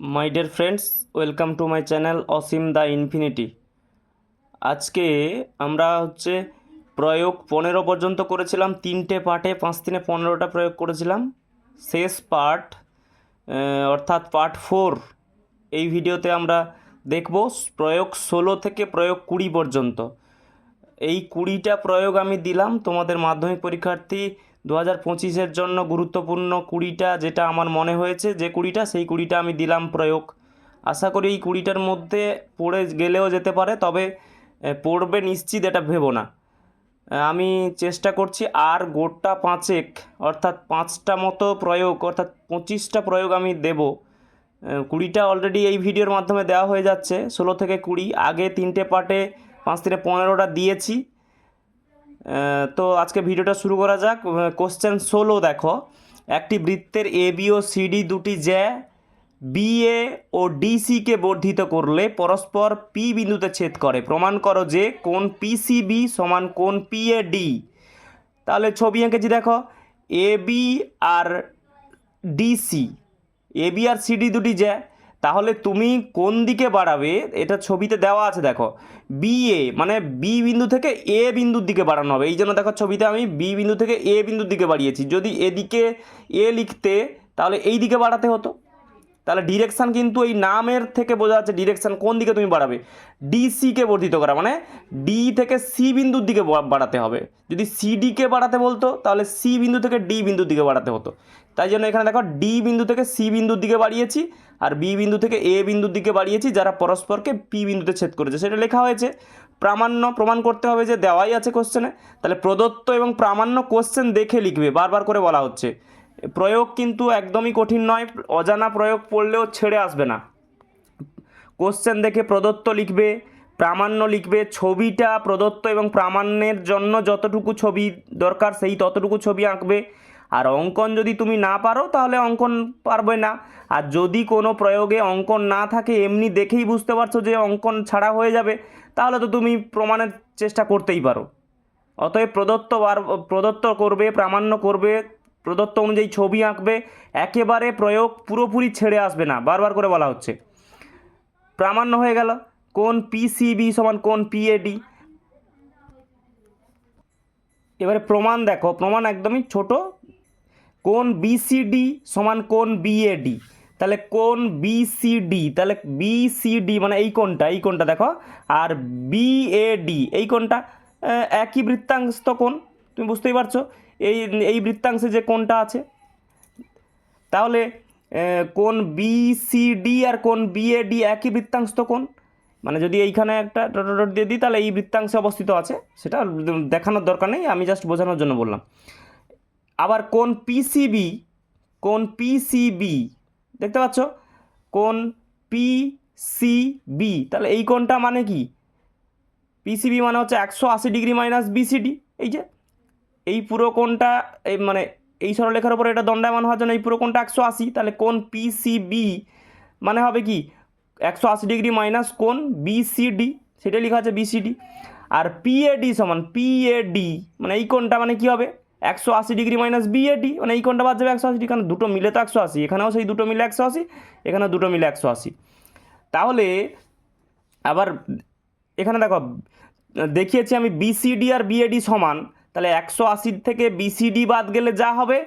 My dear friends welcome to my channel Asim the infinity আজকে আমরা হচ্ছে প্রয়োগ পনেরো পর্যন্ত করেছিলাম, তিনটে পার্টে পাঁচ তিনে পনেরোটা প্রয়োগ করেছিলাম। শেষ পার্ট অর্থাৎ পার্ট ফোর, এই ভিডিওতে আমরা দেখব প্রয়োগ ষোলো থেকে প্রয়োগ কুড়ি পর্যন্ত। এই কুড়িটা প্রয়োগ আমি দিলাম তোমাদের মাধ্যমিক পরীক্ষার্থী দু হাজার পঁচিশের জন্য গুরুত্বপূর্ণ কুড়িটা যেটা আমার মনে হয়েছে, যে কুড়িটা সেই কুড়িটা আমি দিলাম প্রয়োগ। আশা করি এই কুড়িটার মধ্যে পড়ে গেলেও যেতে পারে, তবে পড়বে নিশ্চিত এটা ভেবো না। আমি চেষ্টা করছি আর গোটা পাঁচেক, অর্থাৎ পাঁচটা মতো প্রয়োগ, অর্থাৎ পঁচিশটা প্রয়োগ আমি দেবো। কুড়িটা অলরেডি এই ভিডিওর মাধ্যমে দেওয়া হয়ে যাচ্ছে, ষোলো থেকে কুড়ি, আগে তিনটে পার্টে পাঁচ থেকে পনেরোটা দিয়েছি। তো আজকে ভিডিওটা শুরু করা যাক। কোশ্চেন ষোলো দেখো। একটি বৃত্তের এ বি ও সিডি দুটি জ্যা বি এ ও ডিসিকে বর্ধিত করলে পরস্পর পি বিন্দুতে ছেদ করে। প্রমাণ করো যে কোন পিসিবি সমান কোন পি এ ডি তাহলে ছবি এঁকেছি দেখো। এ বি আর ডিসি এ বি আর সিডি দুটি যে তাহলে তুমি কোন দিকে বাড়াবে? এটা ছবিতে দেওয়া আছে দেখো। বি এ মানে বি বিন্দু থেকে এ বিন্দুর দিকে বাড়ানো হবে। এই জন্য দেখো ছবিতে আমি বি বিন্দু থেকে এ বিন্দুর দিকে বাড়িয়েছি। যদি এদিকে এ লিখতে, তাহলে এই দিকে বাড়াতে হতো। তাহলে ডিরেকশান কিন্তু এই নামের থেকে বোঝা যাচ্ছে ডিরেকশান কোন দিকে তুমি বাড়াবে। ডিসিকে বর্ধিত করা মানে ডি থেকে সি বিন্দুর দিকে বাড়াতে হবে। যদি সিডিকে বাড়াতে বলতো, তাহলে সি বিন্দু থেকে ডি বিন্দুর দিকে বাড়াতে হতো। তাই জন্য এখানে দেখো ডি বিন্দু থেকে সি বিন্দুর দিকে বাড়িয়েছি আর বি বিন্দু থেকে এ বিন্দুর দিকে বাড়িয়েছি, যারা পরস্পরকে পি বিন্দুতে ছেদ করেছে। সেটা লেখা হয়েছে, প্রামাণ্য প্রমাণ করতে হবে যে দেওয়াই আছে কোশ্চেনে তাহলে প্রদত্ত এবং প্রামাণ্য কোশ্চেন দেখে লিখবে, বারবার করে বলা হচ্ছে। প্রয়োগ কিন্তু একদমই কঠিন নয়, অজানা প্রয়োগ পড়লেও ছেড়ে আসবে না। কোশ্চেন দেখে প্রদত্ত লিখবে, প্রামাণ্য লিখবে, ছবিটা প্রদত্ত এবং প্রামাণ্যের জন্য যতটুকু ছবি দরকার, সেই ততটুকু ছবি আঁকবে। আর অঙ্কন যদি তুমি না পারো, তাহলে অঙ্কন পারবে না। আর যদি কোনো প্রয়োগে অঙ্কন না থাকে, এমনি দেখেই বুঝতে পারছ যে অঙ্কন ছাড়া হয়ে যাবে, তাহলে তো তুমি প্রমাণের চেষ্টা করতেই পারো। অতএব প্রদত্ত বার, প্রদত্ত করবে, প্রামাণ্য করবে, প্রদত্ত অনুযায়ী ছবি আঁকবে, একেবারে প্রয়োগ পুরোপুরি ছেড়ে আসবে না, বারবার করে বলা হচ্ছে। প্রামাণ্য হয়ে গেল। কোন পিসিবি সমান কোন পিএডি? এবারে প্রমাণ দেখো, প্রমাণ একদমই ছোট কোন বিসিডি সমান কোন বিএডি তাহলে কোন বিসিডি তাহলে বিসিডি মানে এই কোনটা এই কোনটা দেখো। আর বিএডি এই কোনটা একই বৃত্তাংশ তো কোন তুমি বুঝতেই পারছ? এই এই বৃত্তাংশে যে কোনটা আছে। তাহলে কোন বিসিডি আর কোন বিএডি একই বৃত্তাংশ তো কোন মানে যদি এইখানে একটা ডট ডট দিয়ে দিই, তাহলে এই বৃত্তাংশে অবস্থিত আছে। সেটা দেখানোর দরকার নেই, আমি জাস্ট বোঝানোর জন্য বললাম। আবার কোন পিসিবি কোন পিসিবি দেখতে পাচ্ছ? কোন পিসিবি তাহলে এই কোনটা মানে কি? পিসিবি মানে হচ্ছে একশো আশি ডিগ্রি মাইনাস বিসিডি এই যে। এই পুরো কোনটা মানে এই সরলেখার উপরে এটা দণ্ডায়মান হওয়ার জন্য এই পুরো কোনটা একশো আশি, তাহলে কোন পিসিবি মানে হবে কি? একশো আশি ডিগ্রি মাইনাস কোন বিসিডি সেটা লেখা আছে বিসিডি আর পিএডি সমান পিএডি মানে এই কোনটা মানে কি হবে? একশো আশি ডিগ্রি মাইনাস বিএডি মানে এই কোনটা বাদ যাবে একশো আশি, কারণ দুটো মিলে তো একশো আশি, এখানেও সেই দুটো মিলে একশো আশি, এখানেও দুটো মিলে একশো আশি। তাহলে আবার এখানে দেখো, দেখিয়েছি আমি বিসিডি আর বিএডি সমান, তাহলে একশো আশি থেকে বিসিডি বাদ গেলে যা হবে,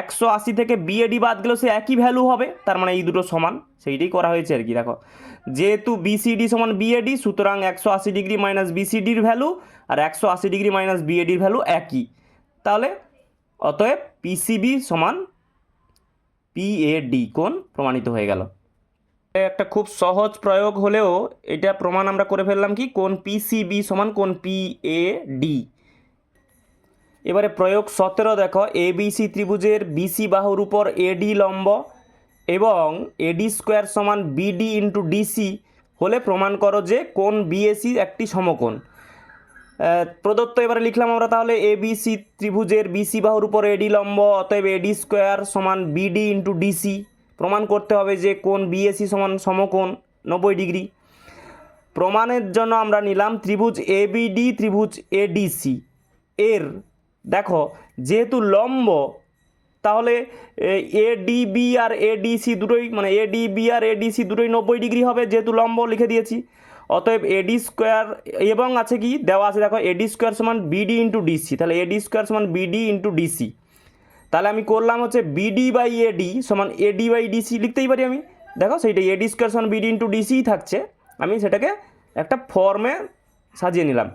একশো আশি থেকে বিএডি বাদ গেলেও সে একই ভ্যালু হবে, তার মানে এই দুটো সমান, সেইটাই করা হয়েছে আর কি, দেখো। যেহেতু বিসিডি সমান বিএডি সুতরাং একশো আশি ডিগ্রি মাইনাস বিসিডির ভ্যালু আর একশো আশি ডিগ্রি মাইনাস বিএডির ভ্যালু একই। তাহলে অতএব পিসিবি সমান পিএডি কোণ প্রমাণিত হয়ে গেল। একটা খুব সহজ প্রয়োগ হলেও এটা প্রমাণ আমরা করে ফেললাম কি? কোন পিসিবি সমান কোন পিএডি এবারে প্রয়োগ সতেরো দেখো এবিসি ত্রিভুজের বিসি বাহুর উপর এডি লম্ব এবং এডি স্কোয়ার সমান বিডি ইন্টু ডিসি হলে প্রমাণ করো যে কোন বিএসি একটি সমকোণ। প্রদত্ত এবারে লিখলাম আমরা তাহলে এবিসি ত্রিভুজের বিসি বাহুর উপর এডি লম্ব, অতএব এডি স্কোয়ার সমান বিডি ইন্টু ডিসি প্রমাণ করতে হবে যে কোন বিএসি সমান সমকোণ নব্বই ডিগ্রি। প্রমাণের জন্য আমরা নিলাম ত্রিভুজ এবিডি ত্রিভুজ এডিসি এর, দেখো, যেহেতু লম্ব, তাহলে এডিবি আর এডিসি দুটোই মানে এডিবি আর এডিসি দুটোই নব্বই ডিগ্রি হবে, যেহেতু লম্ব লিখে দিয়েছি। অতএব এডি স্কোয়ার, এবং আছে কি? দেওয়া আছে, দেখো এডি স্কোয়ার সমান বিডি ইন্টু ডিসি তাহলে এডি স্কোয়ার সমান বিডি ইন্টু ডিসি তাহলে আমি করলাম হচ্ছে বিডি বাই এডি সমান এডি বাই ডিসি লিখতেই পারি আমি। দেখো, সেইটা এডি স্কোয়ার সমান বিডি ইন্টু ডিসিই থাকছে। আমি সেটাকে একটা ফর্মে সাজিয়ে নিলাম।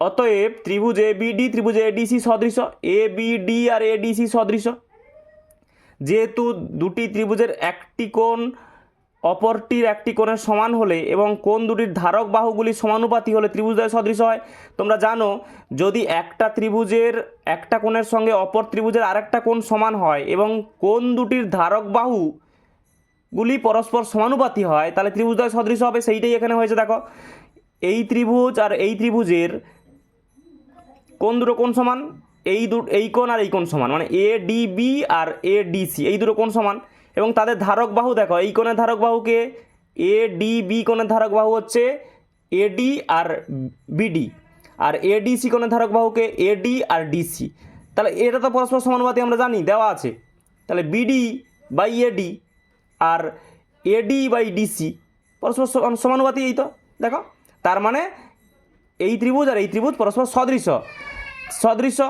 অতএব ত্রিভুজ এ বিডি ত্রিভুজ এডিসি সদৃশ। এ বিডি আর এডিসি সদৃশ। যেহেতু দুটি ত্রিভুজের একটি কোণ অপরটির একটি কোণের সমান হলে এবং কোন দুটির ধারক বাহুগুলি সমানুপাতি হলে ত্রিভুজদ্বয় সদৃশ হয়। তোমরা জানো, যদি একটা ত্রিভুজের একটা কোণের সঙ্গে অপর ত্রিভুজের আরেকটা কোণ সমান হয় এবং কোন দুটির ধারক বাহুগুলি পরস্পর সমানুপাতি হয়, তাহলে ত্রিভুজদ্বয় সদৃশ হবে। সেইটাই এখানে হয়েছে, দেখো। এই ত্রিভুজ আর এই ত্রিভুজের কোন দুটো কোণ সমান, এই দু, এই কোণ আর এই কোণ সমান মানে এ ডি বি আর এ ডিসি এই দুটো কোণ সমান। এবং তাদের ধারক বাহু দেখো, এই কোণের ধারক বাহুকে এ ডি বি কোণের ধারক বাহু হচ্ছে এডি আর বিডি আর এডিসি কোণের ধারক বাহুকে এডি আর ডিসি তাহলে এটা তো পরস্পর সমানুপাতি আমরা জানি, দেওয়া আছে। তাহলে বিডি বাই এডি আর এডি বাই ডিসি পরস্পর সমান- সমানুপাতি এই তো, দেখো। তার মানে এই ত্রিভুজ আর এই ত্রিভুজ পরস্পর সদৃশ। সদৃশ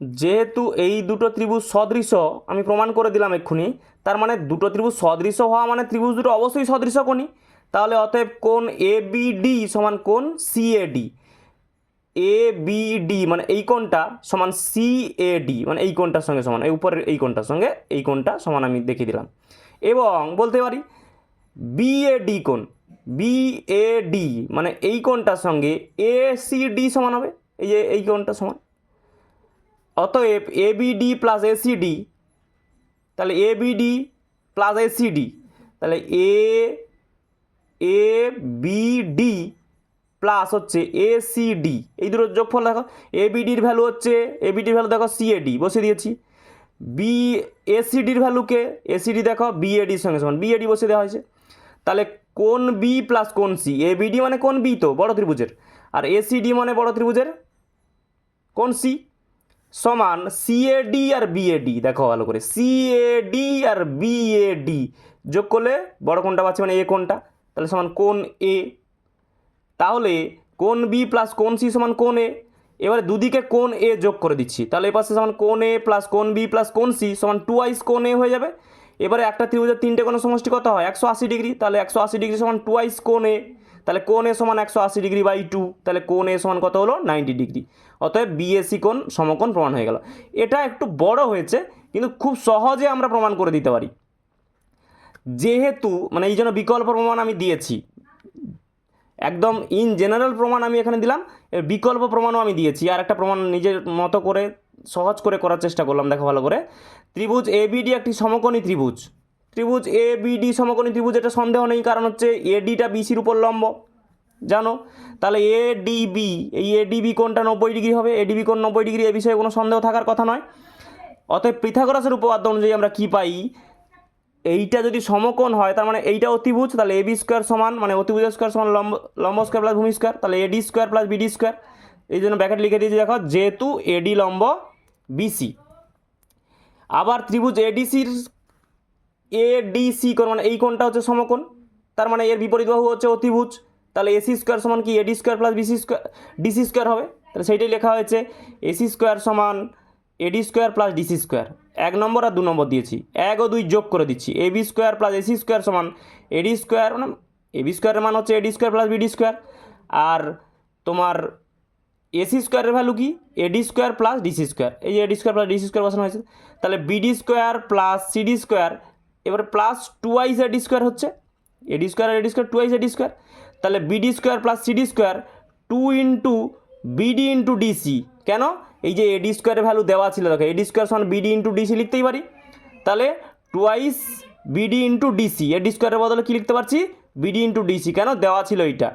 যেহেতু এই দুটো ত্রিভুজ সদৃশ, আমি প্রমাণ করে দিলাম এক্ষুনি, তার মানে দুটো ত্রিভুজ সদৃশ হওয়া মানে ত্রিভুজ দুটো অবশ্যই সদৃশ কোণই। তাহলে অতএব কোন এ বিডি সমান কোন সিএডি এ বিডি মানে এই কোণটা সমান সিএডি মানে এই কোণটার সঙ্গে সমান, এই উপরের এই কোণটার সঙ্গে এই কোণটা সমান আমি দেখিয়ে দিলাম। এবং বলতে পারি বি এ বিএডি কোণ বিএডি মানে এই কোণটার সঙ্গে এ সি ডি সমান হবে, এই যে এই কোণটা সমান। অতএব এবিডি প্লাস এসিডি তাহলে এবিডি প্লাস এসিডি তাহলে এ এ বিডি প্লাস হচ্ছে এ এসিডি এই দুটোর যোগফল দেখো এবিডির ভ্যালু হচ্ছে এবিডির ভ্যালু দেখো সিএডি বসিয়ে দিয়েছি। বি এসিডির ভ্যালুকে এসিডি দেখো বিএডির সঙ্গে সমান বিএডি বসিয়ে দেওয়া হয়েছে। তাহলে কোন বি প্লাস কোন সি এবিডি মানে কোন বি তো? বড় ত্রিভুজের। আর এসিডি মানে বড় ত্রিভুজের কোন সি সমান সিএডি আর বিএডি দেখো ভালো করে। সিএডি আর বিএডি যোগ করলে বড় কোনটা পাচ্ছি মানে এ কোনটা? তাহলে সমান কোন এ তাহলে কোন বি প্লাস কোন সি সমান কোন এ এবারে দুদিকে কোন এ যোগ করে দিচ্ছি। তাহলে এপাশে সমান কোন এ প্লাস কোন বি প্লাস কোন সি সমান টু আইস কোন এ হয়ে যাবে। এবারে একটা ত্রিভুজের তিনটে কোনো সমষ্টি কত হয়? একশো আশি ডিগ্রি। তাহলে একশো আশি ডিগ্রি সমান টু আইস কোন এ তাহলে কোন এ সমান একশো আশি ডিগ্রি বাই টু? তাহলে কোন এ সমান কত হলো? Ninety degree. অতএব বিএসি কোণ সমকোণ প্রমাণ হয়ে গেল। এটা একটু বড় হয়েছে, কিন্তু খুব সহজে আমরা প্রমাণ করে দিতে পারি। যেহেতু মানে এই জন্য বিকল্প প্রমাণ আমি দিয়েছি। একদম ইন জেনারেল প্রমাণ আমি এখানে দিলাম, এর বিকল্প প্রমাণও আমি দিয়েছি। আর একটা প্রমাণ নিজের মতো করে, সহজ করে করার চেষ্টা করলাম, দেখো ভালো করে। ত্রিভুজ এবিডি একটি সমকোণী ত্রিভুজ। ত্রিভুজ এ বিডি সমকোণী ত্রিভুজ, এটা সন্দেহ নেই, কারণ হচ্ছে এডিটা বিসির উপর লম্ব। জানো? তাহলে এ ডিবি এই এ এডিবি কোনটা নব্বই ডিগ্রি হবে এডিবি কোন নব্বই ডিগ্রি, এ বিষয়ে কোনো সন্দেহ থাকার কথা নয়। অতএব পৃথাগরাসের উপপাদ্য অনুযায়ী আমরা কী পাই? এইটা যদি সমকোণ হয়, তার মানে এইটা অতিভুজ, তাহলে এবি স্কোয়ার সমান মানে অতিভুজ স্কোয়ার সমান লম্ব লম্ব স্কোয়ার প্লাস ভূমি স্কোয়ার তাহলে AD square plus BD square এই জন্য ব্যাকেট লিখে দিয়েছি, দেখো, যেহেতু এডি লম্ব বিসি আবার ত্রিভুজ এডিসির এডিসি কোণ মানে এই কোণটা হচ্ছে সমকোণ। তার মানে এর বিপরীত বাহু হচ্ছে অতিভুজ। তাহলে এসি স্কোয়ার সমান কি? AD square plus BC square DC square হবে। তাহলে সেইটাই লেখা হয়েছে। এসি স্কোয়ার সমান AD square plus DC square এক নম্বর আর দু নম্বর দিয়েছি। এক ও দুই যোগ করে দিচ্ছি। AB square plus AC square সমান এডি স্কোয়ার মানে এবি স্কোয়ারের মান হচ্ছে AD square plus BD square আর তোমার এসি স্কোয়ারের ভ্যালু কি? AD square plus DC square এই যে AD square plus DC square বসানো হয়েছে। তাহলে BD square plus CD square এবার plus twice AD square হচ্ছে। AD square AD square twice AD square তাহলে BD square plus CD square two into BD into DC কেন? এই যে AD স্কোয়ারের ভ্যালু দেওয়া ছিল, দেখো এডি স্কোয়ার সমান বিডি ইন্টু ডিসি লিখতেই পারি। তাহলে two twice BD into DC AD স্কোয়ারের বদলে কী লিখতে পারছি? বিডি ইন্টু ডিসি কেন? দেওয়া ছিল এইটা।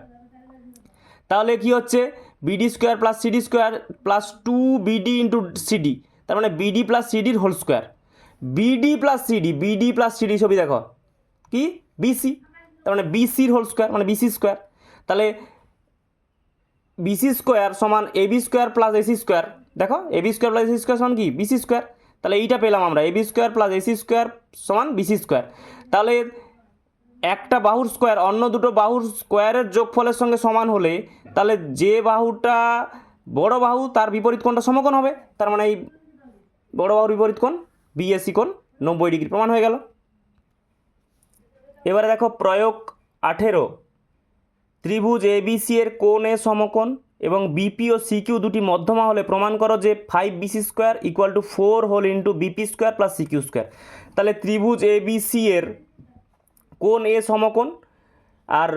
তাহলে কি হচ্ছে? BD square plus CD square plus two BD into CD তার মানে BD plus সিডির whole square BD plus CD BD plus CD ছবি দেখো। কি? বিসি তার মানে বিসির হোল স্কোয়ার মানে বিসি স্কোয়ার তাহলে বিসি স্কোয়ার সমান AB square plus AC square দেখো A B square plus AC square সমান কি? বিসি স্কোয়ার তাহলে এইটা পেলাম আমরা A B square plus AC square সমান বিসি স্কোয়ার তাহলে একটা বাহুর স্কোয়ার অন্য দুটো বাহুর স্কোয়ারের যোগফলের সঙ্গে সমান হলে, তাহলে যে বাহুটা বড় বাহু, তার বিপরীত কোণটা সমকোণ হবে। তার মানে এই বড় বাহুর বিপরীত কোণ বিএসি কোণ নব্বই ডিগ্রি প্রমাণ হয়ে গেল। এবারে দেখো প্রয়োগ আঠেরো। ত্রিভুজ এবিসি এর কোণ এ সমকোণ এবং বিপি ও সিকিউ দুটি মধ্যমা হলে প্রমাণ করো যে five BC square equal to four whole into BP square plus CQ square তাহলে ত্রিভুজ এবিসি এর কোণ এ সমকোণ আর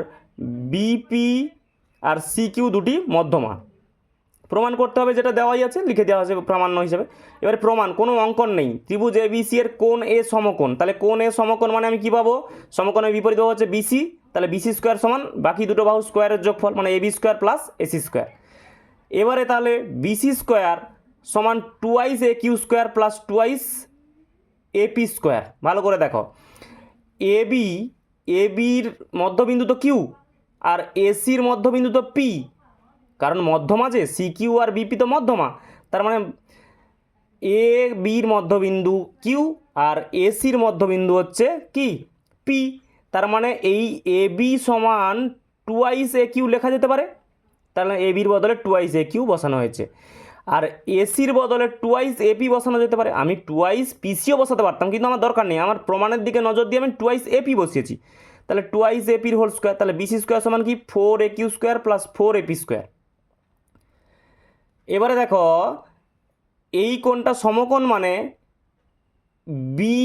বিপি আর সিকিউ দুটি মধ্যমা। প্রমাণ করতে হবে যেটা দেওয়াই আছে, লিখে দেওয়া আছে প্রামাণ্য হিসেবে। এবারে প্রমাণ, কোনো অঙ্কন নেই। ত্রিভুজ এ বিসি এর কোন এ সমকোণ। তাহলে কোন এ সমকোণ মানে আমি কী পাবো? সমকোণের বিপরীত বাহু হচ্ছে বিসি তাহলে বিসি স্কোয়ার সমান, বাকি দুটো বাহু স্কোয়ারের যোগফল মানে A B square plus AC square এবারে তাহলে বিসি স্কোয়ার সমান twice A Q square plus twice AP square ভালো করে দেখো। এ বি এ বির মধ্যবিন্দু তো কিউ আর এসির মধ্যবিন্দু তো পি কারণ মধ্যমা যে সি কিউ আর বিপি তো মধ্যমা। তার মানে এ বির মধ্যবিন্দু কিউ আর এসির মধ্যবিন্দু হচ্ছে কি? পি তার মানে এই এ বি সমান টুয়াইস এ কিউ লেখা যেতে পারে। তাহলে এ বির বদলে টুয়াইস এ কিউ বসানো হয়েছে। আর এসির বদলে টুয়াইস এপি বসানো যেতে পারে। আমি টুয়াইস পিসিও বসাতে পারতাম, কিন্তু আমার দরকার নেই। আমার প্রমাণের দিকে নজর দিয়ে আমি টুয়াইস এপি বসিয়েছি। তাহলে টুয়াইস এপির হোল স্কোয়ার তাহলে বিসি স্কোয়ার সমান কি? Four A Q square plus four AP square এবারে দেখো, এই কোণটা সমকোণ মানে বি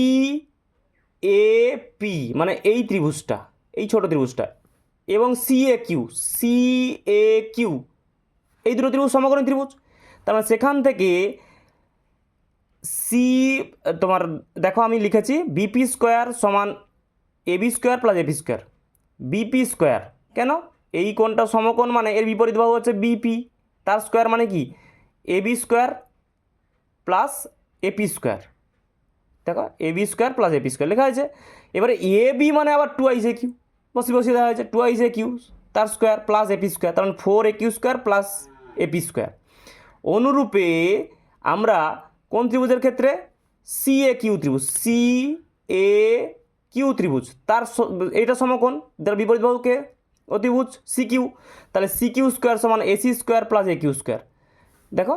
এ পি মানে এই ত্রিভুজটা, এই ছোট ত্রিভুজটা এবং C A Q C A Q এই দুটো ত্রিভুজ সমকোণী ত্রিভুজ। তার মানে সেখান থেকে সি তোমার দেখো আমি লিখেছি বিপি স্কোয়ার সমান AB square plus AP square BP square কেন? এই কোণটা সমকোণ মানে এর বিপরীত বাহু হচ্ছে বিপি তার স্কোয়ার মানে কি? AB square plus AP square. দেখো, A B square plus AP square লেখা হয়েছে। এবারে এ বি মানে আবার টু আইস এ কিউ। বসে বসিয়ে দেওয়া হয়েছে, টু আইস এ কিউ তার স্কোয়ার প্লাস এপি স্কোয়ার, তার মানে four A Q square plus AP square. অনুরূপে আমরা কোন ত্রিভুজের ক্ষেত্রে? সি এ কিউ ত্রিভুজ, সি এ কিউ ত্রিভুজ। তার এইটা সমকোণ যার বিপরীত বাহুকে অতিভুজ সি কিউ তাহলে সি কিউ স্কোয়ার সমান AC square plus A Q square দেখো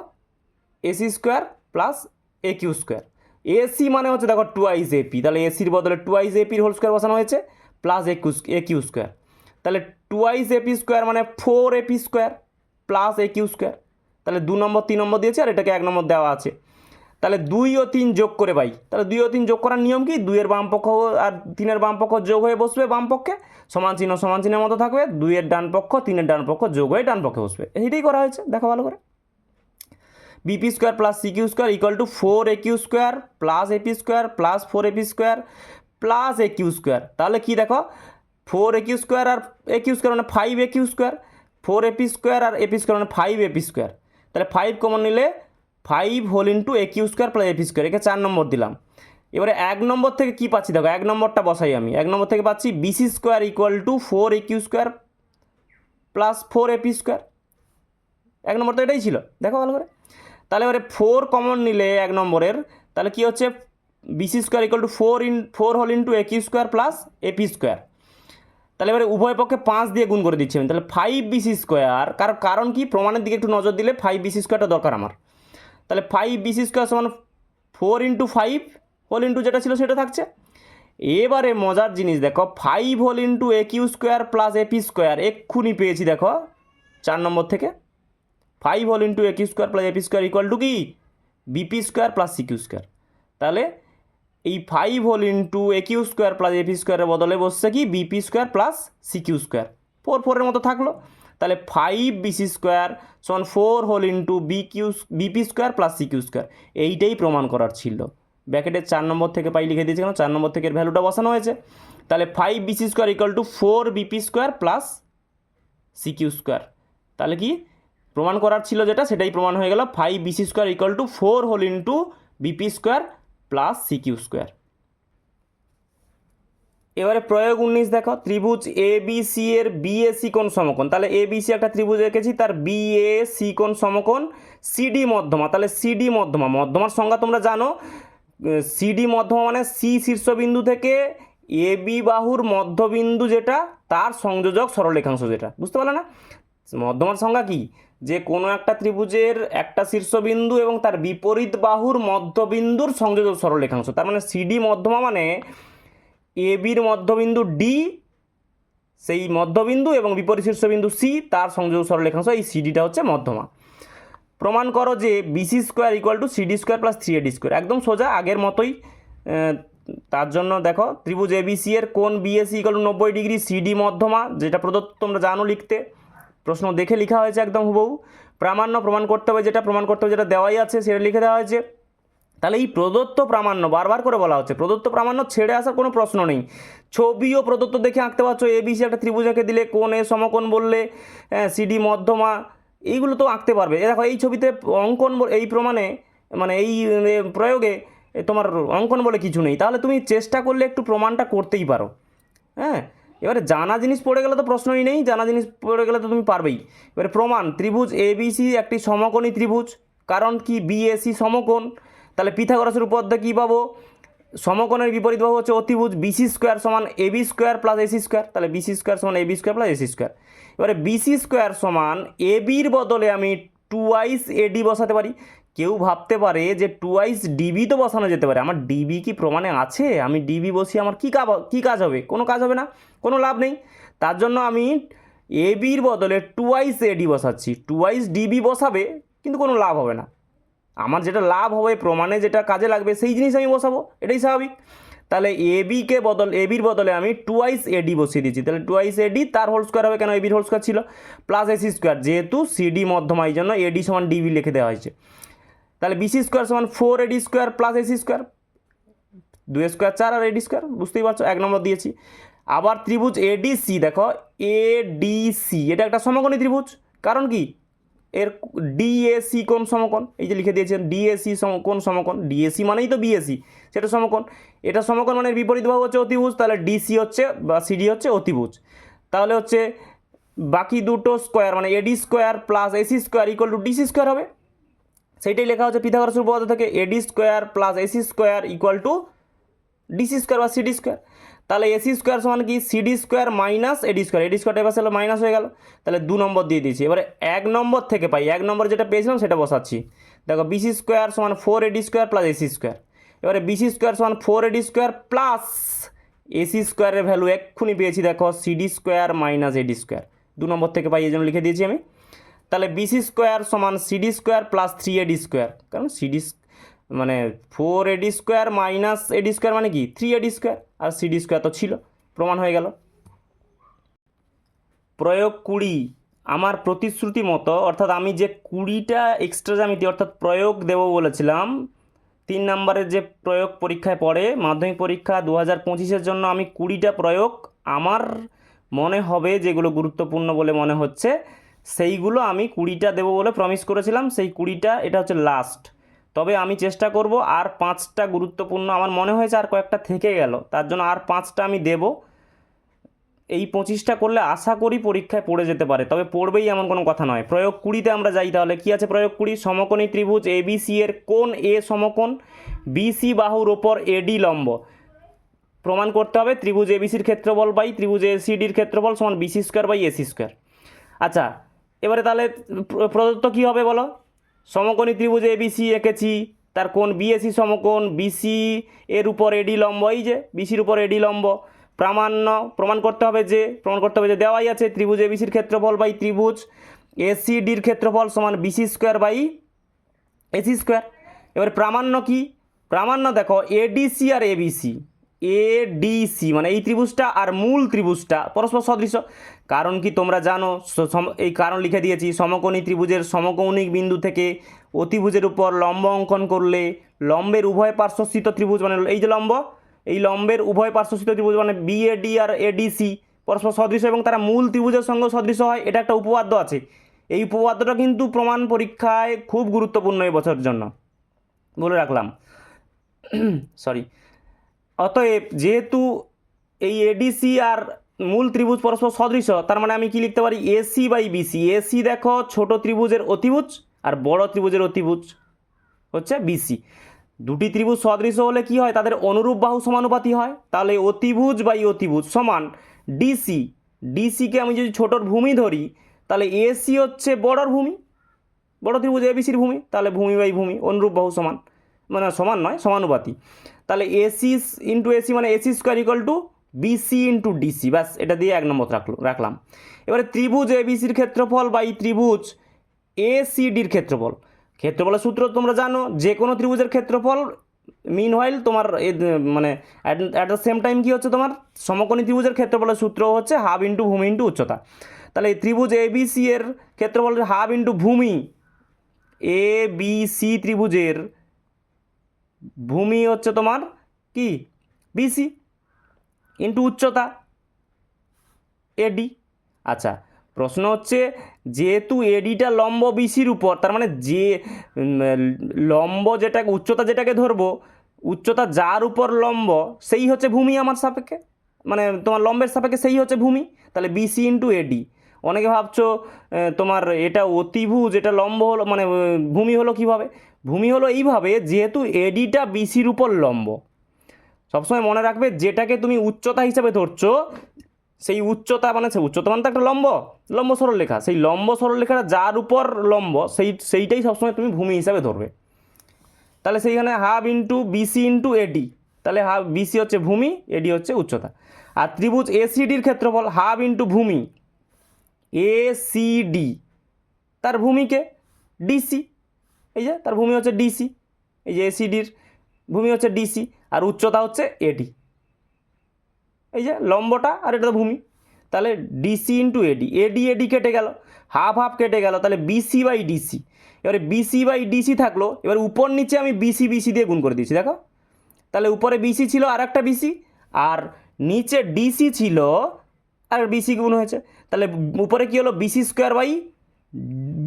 AC square plus A Q square AC মানে হচ্ছে, দেখো টুয়াইস এপি তাহলে এসির বদলে টুয়াইস এপির হোল স্কোয়ার বসানো হয়েছে plus A Q A Q square তাহলে টুয়াইস এপি স্কোয়ার মানে four AP square plus A Q square তাহলে দু নম্বর, তিন নম্বর দিয়েছে, আর এটাকে এক নম্বর দেওয়া আছে। তাহলে দুই ও তিন যোগ করে পাই তাহলে দুই ও তিন যোগ করার নিয়ম কি? দুইয়ের বাম পক্ষ আর তিনের বাম পক্ষ যোগ হয়ে বসবে বাম পক্ষে। সমান চিহ্ন সমান চিহ্নের মতো থাকবে। দুইয়ের ডান পক্ষ, তিনের ডান পক্ষ যোগ হয়ে ডান পক্ষে বসবে। এইটাই করা হয়েছে। দেখো ভালো করে। BP square plus C Q square equal to four A Q square plus AP square plus four AP square plus A Q square তাহলে কি দেখো? ফোর এ কিউ স্কোয়ার আর এ কিউ স্কোয়ার মানে five A Q square four AP square R AP square মানে five AP square তাহলে five common নিলে five whole into A Q square plus AP square, একে চার নম্বর দিলাম। এবারে এক নম্বর থেকে কি পাচ্ছি? দেখো, এক নম্বরটা বসাই আমি। এক নম্বর থেকে পাচ্ছি BC square equal to four A Q square plus four AP square. এক নম্বর তো এটাই ছিল। দেখো ভালো করে। তাহলে এবারে ফোর কমন নিলে এক নম্বরের, তাহলে কি হচ্ছে? BC square equal to four in four whole into A Q square plus AP square. তাহলে এবারে উভয় পক্ষে পাঁচ দিয়ে গুণ করে দিচ্ছি আমি। তাহলে ফাইভ বিসি স্কোয়ার কারণ কি? প্রমাণের দিকে একটু নজর দিলে ফাইভ বিসি স্কোয়ারটা দরকার আমার। তাহলে ফাইভ বিসি স্কোয়ার সমান four into five whole into যেটা ছিল সেটা থাকছে। এবারে মজার জিনিস দেখো five whole into A Q square plus AP square এক্ষুনি পেয়েছি দেখো, চার নম্বর থেকে। Five whole into A Q square plus AP square equal to কি? BP square plus C Q square তাহলে এই five whole into A Q square plus AP স্কোয়ারের বদলে বসছে কি? BP square plus C Q square four ফোরের মতো থাকল। তাহলে ফাইভ বিসি স্কোয়ার সমান four whole into B Q BP square plus C Q square এইটাই প্রমাণ করার ছিল। ব্যাকেটের চার নম্বর থেকে পাই লিখে দিয়েছি কেন? চার নম্বর থেকে এর ভ্যালুটা বসানো হয়েছে। তাহলে five BC square equal to four BP square plus C Q square তাহলে কি? প্রমাণ করার ছিল যেটা, সেটাই প্রমাণ হয়ে গেল। Five BC square equal to four whole into BP square plus C Q square এবারে প্রয়োগ উনিশ দেখো, ত্রিভুজ এ বি সি এর বি এ সি কোণ সমকোণ। তাহলে এ বি সি একটা ত্রিভুজ এঁকেছি তার বি এ সি কোণ সমকোণ সিডি মধ্যমা। তাহলে সিডি মধ্যমা। মধ্যমার সংজ্ঞা তোমরা জানো সিডি মধ্যমা মানে সি শীর্ষবিন্দু থেকে এ বি বাহুর মধ্যবিন্দু যেটা, তার সংযোজক সরলরেখাংশ যেটা। বুঝতে পারলে না? মধ্যমার সংজ্ঞা কি? যে কোনো একটা ত্রিভুজের একটা শীর্ষবিন্দু এবং তার বিপরীত বাহুর মধ্যবিন্দুর সংযোজক সরলরেখাংশ। তার মানে সিডি মধ্যমা মানে এ বির মধ্যবিন্দু ডি সেই মধ্যবিন্দু এবং বিপরীত শীর্ষবিন্দু সি তার সংযোগ সরলরেখাংশ এই সিডিটা হচ্ছে মধ্যমা। প্রমাণ করো যে BC square equal to CD square plus three AD square একদম সোজা, আগের মতোই তার জন্য দেখো, ত্রিভুজ এবিসি এর কোন বিএসি ইকুয়াল টু নব্বই ডিগ্রি সিডি মধ্যমা, যেটা প্রদত্ত তোমরা জানো লিখতে। প্রশ্ন দেখে লেখা হয়েছে একদম হুবহু। প্রামাণ্য প্রমাণ করতে হবে, যেটা প্রমাণ করতে হবে, যেটা দেওয়াই আছে, সেটা লিখে দেওয়া হয়েছে। তাহলে এই প্রদত্ত প্রামাণ্য বারবার করে বলা হচ্ছে, প্রদত্ত প্রামাণ্য ছেড়ে আসার কোনো প্রশ্ন নেই। ছবিও প্রদত্ত দেখে আঁকতে পারছ এবিসি একটা ত্রিভুজ এঁকে দিলে কোন এ সমকোণ বললে সিডি মধ্যমা, এইগুলো তো আঁকতে পারবে। এ দেখো, এই ছবিতে অঙ্কন এই প্রমাণে মানে এই প্রয়োগে তোমার অঙ্কন বলে কিছু নেই। তাহলে তুমি চেষ্টা করলে একটু প্রমাণটা করতেই পারো। হ্যাঁ? এবারে জানা জিনিস পড়ে গেলে তো প্রশ্নই নেই, জানা জিনিস পড়ে গেলে তো তুমি পারবেই। এবারে প্রমাণ, ত্রিভুজ এবিসি একটি সমকোণী ত্রিভুজ, কারণ কি বিএসি সমকোণ তাহলে পিথাগোরাসের উপপাদ্য কী পাবো? সমকোণের বিপরীত বাহু হচ্ছে অতিভুজ বিসি স্কোয়ার সমান AB square plus AC square তাহলে বিসি স্কোয়ার সমান AB square plus AC square এবারে বিসি স্কোয়ার সমান এবির বদলে আমি টুয়াইস এডি বসাতে পারি। কেউ ভাবতে পারে যে টুয়াইস ডিবি তো বসানো যেতে পারে। আমার ডিবি কি প্রমাণে আছে? আমি ডিবি বসিয়ে আমার কী কাজ কী কাজ হবে? কোনো কাজ হবে না, কোনো লাভ নেই। তার জন্য আমি এবির বদলে টুয়াইস এডি বসাচ্ছি। টুয়াইস ডিবি বসাবে, কিন্তু কোনো লাভ হবে না। আমার যেটা লাভ হবে, প্রমাণে যেটা কাজে লাগবে, সেই জিনিস আমি বসাবো, এটাই স্বাভাবিক। তাহলে এবিকে বদল এবির বদলে আমি টুয়াইস এডি বসিয়ে দিচ্ছি তাহলে টুয়াইস এডি তার হোল স্কোয়ার হবে কেন? এবির হোল স্কোয়ার ছিল। প্লাস এসি স্কোয়ার যেহেতু সিডি মধ্যমা, এই জন্য এডি সমান ডিবি লিখে দেওয়া হয়েছে। তাহলে বিসি স্কোয়ার সমান four AD square plus AC square দুই স্কোয়ার চার আর এডি স্কোয়ার বুঝতেই পারছ? এক নম্বর দিয়েছি। আবার ত্রিভুজ এডিসি দেখো এডিসি এটা একটা সমকোণী ত্রিভুজ। কারণ কি? এর ডিএসি কোন সমকোণ? এই যে লিখে দিয়েছেন ডিএসি কোন সমকোণ? ডিএসি মানেই তো বিএসি সেটা সমকোণ। এটা সমকোণ মানে বিপরীত বাহু হচ্ছে অতিভুজ, তাহলে ডিসি হচ্ছে বা সিডি হচ্ছে অতিভুজ। তাহলে হচ্ছে বাকি দুটো স্কোয়ার মানে AD square plus AC square equal to DC square হবে। সেইটাই লেখা হচ্ছে পিথাগোরাস উপপাদ্য থেকে। AD square plus AC square equal to DC square বা সিডি স্কোয়ার। তাহলে এসি স্কোয়ার সমান কি? CD square minus AD square. AD square এবার মাইনাস হয়ে গেল। তাহলে দু নম্বর দিয়ে দিয়েছি। এবারে এক নম্বর থেকে পাই। এক নম্বর যেটা পেয়েছিলাম সেটা বসাচ্ছি। দেখো বিসি স্কোয়ার সমান four AD square plus AC square. এবারে বিসি স্কোয়ার সমান four AD square plus AC স্কোয়ারের ভ্যালু এক্ষুনি পেয়েছি, দেখো, CD square minus AD square. দু নম্বর থেকে পাই এই জন্য লিখে দিয়েছি আমি। তাহলে বিসি স্কোয়ার সমান CD square plus three AD square. কারণ সিডি মানে four AD square minus AD square মানে কি? Three AD square. আর সিডি স্কোয়ার তো ছিল, প্রমাণ হয়ে গেল। প্রয়োগ কুড়ি, আমার প্রতিশ্রুতি মতো, অর্থাৎ আমি যে কুড়িটা এক্সট্রা জ্যামিতি, অর্থাৎ প্রয়োগ দেব বলেছিলাম, তিন নম্বরের যে প্রয়োগ পরীক্ষায় পড়ে, মাধ্যমিক পরীক্ষা দু হাজার পঁচিশের জন্য আমি কুড়িটা প্রয়োগ আমার মনে হবে যেগুলো গুরুত্বপূর্ণ বলে মনে হচ্ছে, সেইগুলো আমি কুড়িটা দেবো বলে প্রমিস করেছিলাম, সেই কুড়িটা, এটা হচ্ছে লাস্ট তবে আমি চেষ্টা করব আর পাঁচটা গুরুত্বপূর্ণ, আমার মনে হয়েছে আর কয়েকটা থেকে গেল, তার জন্য আর পাঁচটা আমি দেব। এই পঁচিশটা করলে আশা করি পরীক্ষায় পড়ে যেতে পারে, তবে পড়বেই এমন কোনো কথা নয়। প্রয়োগ কুড়িতে আমরা যাই তাহলে, কী আছে প্রয়োগ কুড়ি? সমকোণী ত্রিভুজ এবিসি এর কোন এ সমকোণ? বিসি বাহুর ওপর এডি লম্ব। প্রমাণ করতে হবে, ত্রিভুজ এবিসির ক্ষেত্রফল বাই ত্রিভুজ এসিডির ক্ষেত্রফল সমান BC square by AC square আচ্ছা এবারে তাহলে প্রদত্ত কী হবে বলো? সমকোণী ত্রিভুজ এবিসি এঁকেছি। তার কোন বিএসি সমকোণ। বিসি এর উপর এডি লম্ব, এই যে বিসির উপর এডি লম্ব। প্রামাণ্য, প্রমাণ করতে হবে যে, প্রমাণ করতে হবে যে দেওয়াই আছে। ত্রিভুজ এবিসির ক্ষেত্রফল বাই ত্রিভুজ। এসিডির ক্ষেত্রফল সমান BC square by AC square এবার প্রামাণ্য কি? প্রামাণ্য দেখো এডিসি আর এবিসি এডিসি মানে এই ত্রিভুজটা আর মূল ত্রিভুজটা পরস্পর সদৃশ কারণ কি তোমরা জানো এই কারণ লিখে দিয়েছি, সমকোণী ত্রিভুজের সমকৌণিক বিন্দু থেকে অতিভুজের উপর লম্ব অঙ্কন করলে লম্বের উভয় পার্শ্বস্থিত ত্রিভুজ মানে এই যে লম্ব, এই লম্বের উভয় পার্শ্বস্থিত ত্রিভুজ মানে বিএডি আর এডিসি পরস্পর সদৃশ এবং তারা মূল ত্রিভুজের সঙ্গে সদৃশ হয়। এটা একটা উপপাদ্য আছে। এই উপপাদ্যটা কিন্তু প্রমাণ পরীক্ষায় খুব গুরুত্বপূর্ণ এই বছরের জন্য। বলে রাখলাম। সরি অতএব যেহেতু এই এডিসি আর মূল ত্রিভুজ পরস্পর সদৃশ, তার মানে আমি কি লিখতে পারি? এসি বাই বিসি এসি দেখো, ছোট ত্রিভুজের অতিভুজ আর বড় ত্রিভুজের অতিভুজ হচ্ছে বিসি দুটি ত্রিভুজ সদৃশ হলে কি হয়? তাদের অনুরূপ বাহু সমানুপাতি হয়। তাহলে অতিভুজ বাই অতিভুজ সমান ডিসি ডিসিকে আমি যদি ছোটোর ভূমি ধরি, তাহলে এসি হচ্ছে বড়র ভূমি। বড় ত্রিভুজ এবিসির ভূমি। তাহলে ভূমি বাই ভূমি, অনুরূপ বাহু সমান। মানে সমান নয়, সমানুপাতি। তাহলে এসি ইন্টু এসি মানে AC square equal to BC into DC ব্যাস, এটা দিয়ে এক নম্বর রাখল, রাখলাম। এবারে ত্রিভুজ এবিসির ক্ষেত্রফল বা এই ত্রিভুজ এসিডির ক্ষেত্রফল। ক্ষেত্রফলের সূত্র তোমরা জানো যে কোনো ত্রিভুজের ক্ষেত্রফল মিন হোয়াইল তোমার মানে অ্যাট দ্য সেম টাইম কী হচ্ছে তোমার? সমকোণী ত্রিভুজের ক্ষেত্রফলের সূত্র হচ্ছে হাফ ইন্টু ভূমি ইন্টু উচ্চতা। তাহলে এই ত্রিভুজ এবিসি এর ক্ষেত্রফল হাফ ইন্টু ভূমি এ বি সি ত্রিভুজের ভূমি হচ্ছে তোমার কি? বিসি ইন্টু উচ্চতা, এডি। আচ্ছা প্রশ্ন হচ্ছে যেহেতু এডিটা লম্ব বিসির উপর, তার মানে যে লম্ব যেটাকে, উচ্চতা যেটাকে ধরবো, উচ্চতা যার উপর লম্ব, সেই হচ্ছে ভূমি আমার সাপেক্ষে। মানে তোমার লম্বের সাপেক্ষে সেই হচ্ছে ভূমি, তাহলে বিসি ইন্টু এডি। অনেকে ভাবছ তোমার এটা অতিভুজ, এটা লম্ব হলো মানে ভূমি হলো কীভাবে? ভূমি হলো এইভাবে, যেহেতু এডিটা বিসির উপর লম্ব। সবসময় মনে রাখবে, যেটাকে তুমি উচ্চতা হিসাবে ধরছো, সেই উচ্চতা মানে উচ্চতা মানে তো একটা লম্ব লম্ব সরলরেখা। সেই লম্ব সরলরেখাটা যার উপর লম্ব, সেই, সেইটাই সবসময় তুমি ভূমি হিসাবে ধরবে। তাহলে সেইখানে half into BC into AD, তাহলে হাফ, বিসি হচ্ছে ভূমি, এডি হচ্ছে উচ্চতা। আর ত্রিভুজ এসিডির ক্ষেত্রফল হাফ ইন্টু ভূমি, এসিডি, তার ভূমিকে ডিসি। এই যে, তার ভূমি হচ্ছে ডিসি। এই যে এসিডির ভূমি হচ্ছে ডিসি, আর উচ্চতা হচ্ছে এডি। এই যে, লম্বটা আর এটা তো ভূমি। তাহলে ডিসি ইন্টু এডি। এডি এডি কেটে গেল, হাফ হাফ কেটে গেল, তাহলে বিসি বাই ডিসি। এবারে বিসি বাই ডিসি থাকল, এবার উপর নিচে আমি বিসি বিসি দিয়ে গুণ করে দিয়েছি, দেখো। তাহলে উপরে বিসি ছিল আর একটা বিসি, আর নিচে ডিসি ছিল, আর বিসি গুণ হয়েছে। তাহলে উপরে কী হলো? BC square by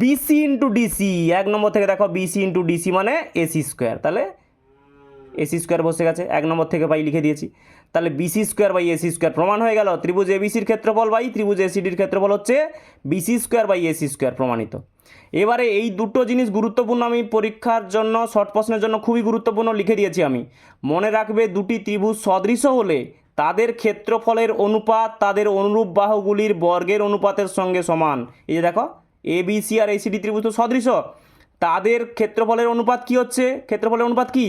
BC into DC এক নম্বর থেকে দেখো বিসি ইন্টু ডিসি মানে এসি স্কোয়ার তাহলে এসি স্কোয়ার বসে গেছে, এক নম্বর থেকে বাই লিখে দিয়েছি। তাহলে BC square by AC square প্রমাণ হয়ে গেল। ত্রিভুজ এবিসির ক্ষেত্রফল বাই ত্রিভুজ এসিডির ক্ষেত্রফল হচ্ছে BC square by AC square প্রমাণিত। এবারে এই দুটো জিনিস গুরুত্বপূর্ণ, আমি পরীক্ষার জন্য, শর্ট প্রশ্নের জন্য খুবই গুরুত্বপূর্ণ লিখে দিয়েছি আমি। মনে রাখবে দুটি ত্রিভুজ সদৃশ হলে তাদের ক্ষেত্রফলের অনুপাত, তাদের অনুরূপ বাহুগুলির বর্গের অনুপাতের সঙ্গে সমান। এই যে দেখো এ বি সি আর এসিডি ত্রিভুজ তো সদৃশ। তাদের ক্ষেত্রফলের অনুপাত কি হচ্ছে? ক্ষেত্রফলের অনুপাত কি?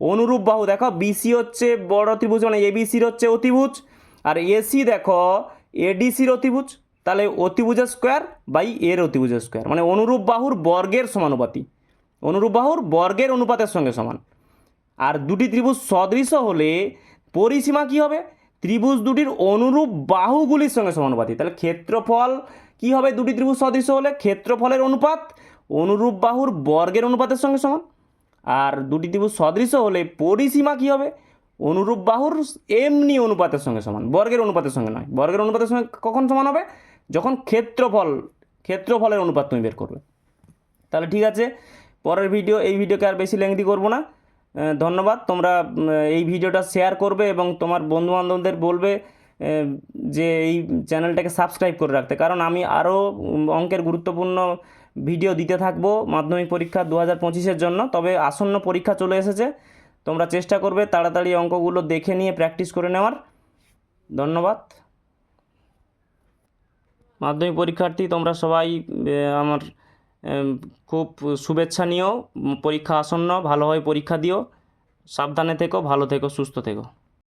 অনুরূপ বাহু, দেখো বিসি হচ্ছে বড় ত্রিভুজ মানে এবিসির হচ্ছে অতিভুজ। আর এসি দেখো এডিসির অতিভুজ, তাহলে অতিভুজের স্কোয়ার বাই এর অতিভুজের স্কোয়ার। মানে অনুরূপ বাহুর বর্গের সমানুপাতি। অনুরূপ বাহুর বর্গের অনুপাতের সঙ্গে সমান। আর দুটি ত্রিভুজ সদৃশ হলে পরিসীমা কি হবে? ত্রিভুজ দুটির অনুরূপ বাহুগুলির সঙ্গে সমানুপাতি। তাহলে ক্ষেত্রফল কি হবে দুটি ত্রিভুজ সদৃশ হলে? ক্ষেত্রফলের অনুপাত, অনুরূপ বাহুর বর্গের অনুপাতের সঙ্গে সমান। আর দুটি ত্রিভুজ সদৃশ হলে পরিসীমা কি হবে? অনুরূপ বাহুর এমনি অনুপাতের সঙ্গে সমান। বর্গের অনুপাতের সঙ্গে নয়। বর্গের অনুপাতের সঙ্গে কখন সমান হবে? যখন ক্ষেত্রফল, ক্ষেত্রফলের অনুপাত তুমি বের করবে। তাহলে ঠিক আছে, পরের ভিডিও, এই ভিডিওকে আর বেশি লেংদি করব না। ধন্যবাদ। তোমরা এই ভিডিওটা শেয়ার করবে এবং তোমার বন্ধুবান্ধবদের বলবে যে এই চ্যানেলটাকে সাবস্ক্রাইব করে রাখতে। কারণ আমি আরও অঙ্কের গুরুত্বপূর্ণ ভিডিও দিতে থাকব মাধ্যমিক পরীক্ষা দু হাজার পঁচিশের জন্য। তবে আসন্ন পরীক্ষা চলে এসেছে। তোমরা চেষ্টা করবে তাড়াতাড়ি অঙ্কগুলো দেখে নিয়ে প্র্যাকটিস করে নেওয়ার। ধন্যবাদ। মাধ্যমিক পরীক্ষার্থী, তোমরা সবাই আমার খুব শুভেচ্ছা নিও। পরীক্ষা আসন্ন, ভালোভাবে পরীক্ষা দিও। সাবধানে থেকো, ভালো থেকো, সুস্থ থেকো।